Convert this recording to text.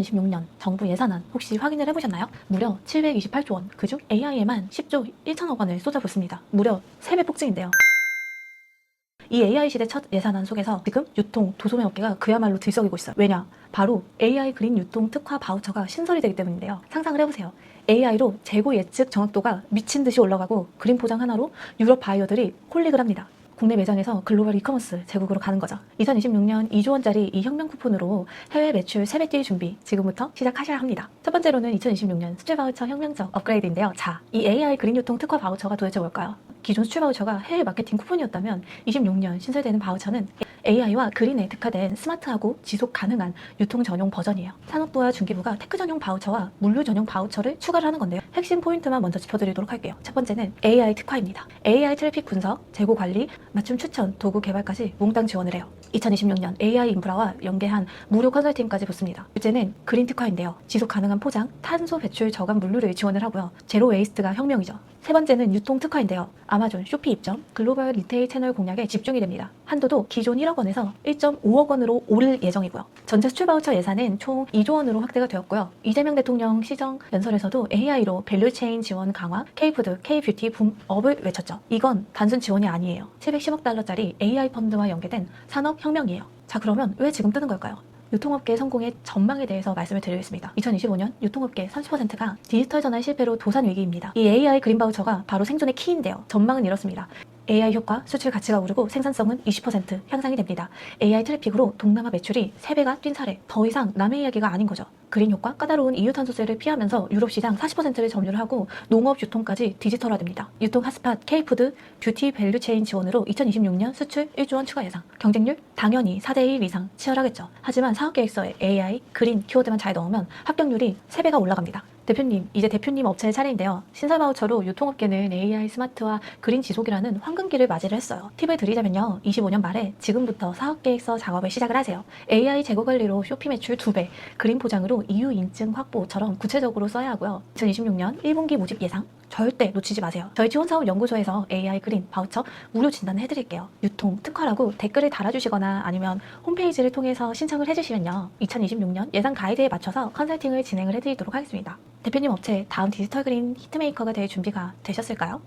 2026년 정부 예산안 혹시 확인을 해보셨나요? 무려 728조 원, 그중 AI에만 10조 1천억 원을 쏟아붓습니다. 무려 3배 폭증인데요. 이 AI 시대 첫 예산안 속에서 지금 유통, 도소매 업계가 그야말로 들썩이고 있어요. 왜냐? 바로 AI 그린 유통 특화 바우처가 신설이 되기 때문인데요. 상상을 해보세요. AI로 재고 예측 정확도가 미친 듯이 올라가고 그린 포장 하나로 유럽 바이어들이 콜릭을 합니다. 국내 매장에서 글로벌 이커머스 제국으로 가는 거죠. 2026년 2조 원짜리 이 혁명 쿠폰으로 해외 매출 3배 뛸 준비 지금부터 시작하셔야 합니다. 첫 번째로는 2026년 수출 바우처 혁명적 업그레이드인데요. 자, 이 AI 그린 유통 특화 바우처가 도대체 뭘까요? 기존 수출 바우처가 해외 마케팅 쿠폰이었다면 26년 신설되는 바우처는 AI와 그린에 특화된 스마트하고 지속 가능한 유통 전용 버전이에요. 산업부와 중기부가 테크 전용 바우처와 물류 전용 바우처를 추가를 하는 건데요. 핵심 포인트만 먼저 짚어드리도록 할게요. 첫 번째는 AI 특화입니다. AI 트래픽 분석, 재고 관리, 맞춤 추천, 도구 개발까지 몽땅 지원을 해요. 2026년 AI 인프라와 연계한 무료 컨설팅까지 붙습니다. 둘째는 그린 특화인데요. 지속 가능한 포장, 탄소 배출 저감 물류를 지원을 하고요. 제로 웨이스트가 혁명이죠. 세 번째는 유통 특화인데요. 아마존, 쇼피 입점, 글로벌 리테일 채널 공략에 집중이 됩니다. 한도도 기존 1억 원에서 1.5억 원으로 오를 예정이고요. 전체 수출 바우처 예산은 총 2조 원으로 확대가 되었고요. 이재명 대통령 시정 연설에서도 AI로 밸류체인 지원 강화, K푸드, K뷰티 붐업을 외쳤죠. 이건 단순 지원이 아니에요. 710억 달러짜리 AI 펀드와 연계된 산업 혁명이에요. 자 그러면 왜 지금 뜨는 걸까요? 유통업계 성공의 전망에 대해서 말씀을 드리겠습니다. 2025년 유통업계 30%가 디지털 전환 실패로 도산 위기입니다. 이 AI 그린 바우처가 바로 생존의 키인데요. 전망은 이렇습니다. AI 효과, 수출 가치가 오르고 생산성은 20% 향상이 됩니다. AI 트래픽으로 동남아 매출이 3배가 뛴 사례. 더 이상 남의 이야기가 아닌 거죠. 그린 효과, 까다로운 이유탄소세를 피하면서 유럽 시장 40%를 점유를 하고 농업 유통까지 디지털화됩니다. 유통 핫스팟 K푸드 뷰티 밸류체인 지원으로 2026년 수출 1조 원 추가 예상. 경쟁률 당연히 4대1 이상 치열하겠죠. 하지만 사업 계획서에 AI, 그린 키워드만 잘 넣으면 합격률이 3배가 올라갑니다. 대표님, 이제 대표님 업체의 차례인데요. 신설 바우처로 유통업계는 AI 스마트와 그린 지속이라는 황금기를 맞이를 했어요. 팁을 드리자면요. 25년 말에 지금부터 사업계획서 작업을 시작을 하세요. AI 재고 관리로 쇼피 매출 2배, 그린 포장으로 EU 인증 확보처럼 구체적으로 써야 하고요. 2026년 1분기 모집 예상 절대 놓치지 마세요. 저희 지원사업 연구소에서 AI 그린 바우처 무료 진단을 해드릴게요. 유통 특화라고 댓글을 달아주시거나 아니면 홈페이지를 통해서 신청을 해주시면요. 2026년 예산 가이드에 맞춰서 컨설팅을 진행을 해드리도록 하겠습니다. 대표님 업체 다음 디지털 그린 히트메이커가 될 준비가 되셨을까요?